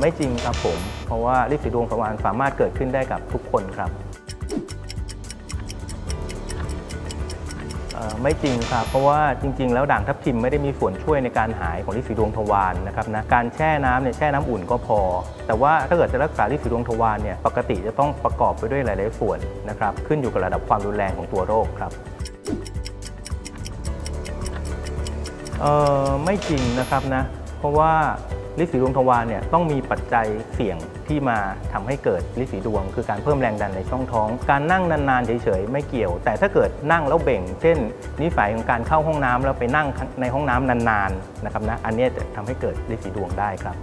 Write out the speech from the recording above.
ไม่จริงครับผม เพราะว่าลินสีดวงทวารสามารถเกิดขึ้นได้กับทุกคนครับไม่จริงครับ เพราะว่าจริง ๆ แล้วด่างทับทิมไม่ได้มีส่วนช่วยในการหายของลินสีดวงทวารนะครับนะการแช่น้ำเนี่ยแช่น้ำอุ่นก็พอ แต่ว่าถ้าเกิดจะรักษาลินสีดวงทวารเนี่ยปกติจะต้องประกอบไปด้วยหลาย ๆ ส่วนนะครับขึ้นอยู่กับระดับความรุนแรงของตัวโรคครับเออไม่จริงนะครับนะ เพราะว่า ลินสีดวงทวารเนี่ยต้องมีปัจจัยเสี่ยงที่มาทำให้เกิดลินสีดวง คือการเพิ่มแรงดันในช่องท้อง การนั่งนานๆเฉยๆไม่เกี่ยว แต่ถ้าเกิดนั่งแล้วเบ่ง เช่น นิสัยของการเข้าห้องน้ำแล้วไปนั่งในห้องน้ำนานๆนะครับนะอันนี้จะทำให้เกิดลินสีดวงได้ครับ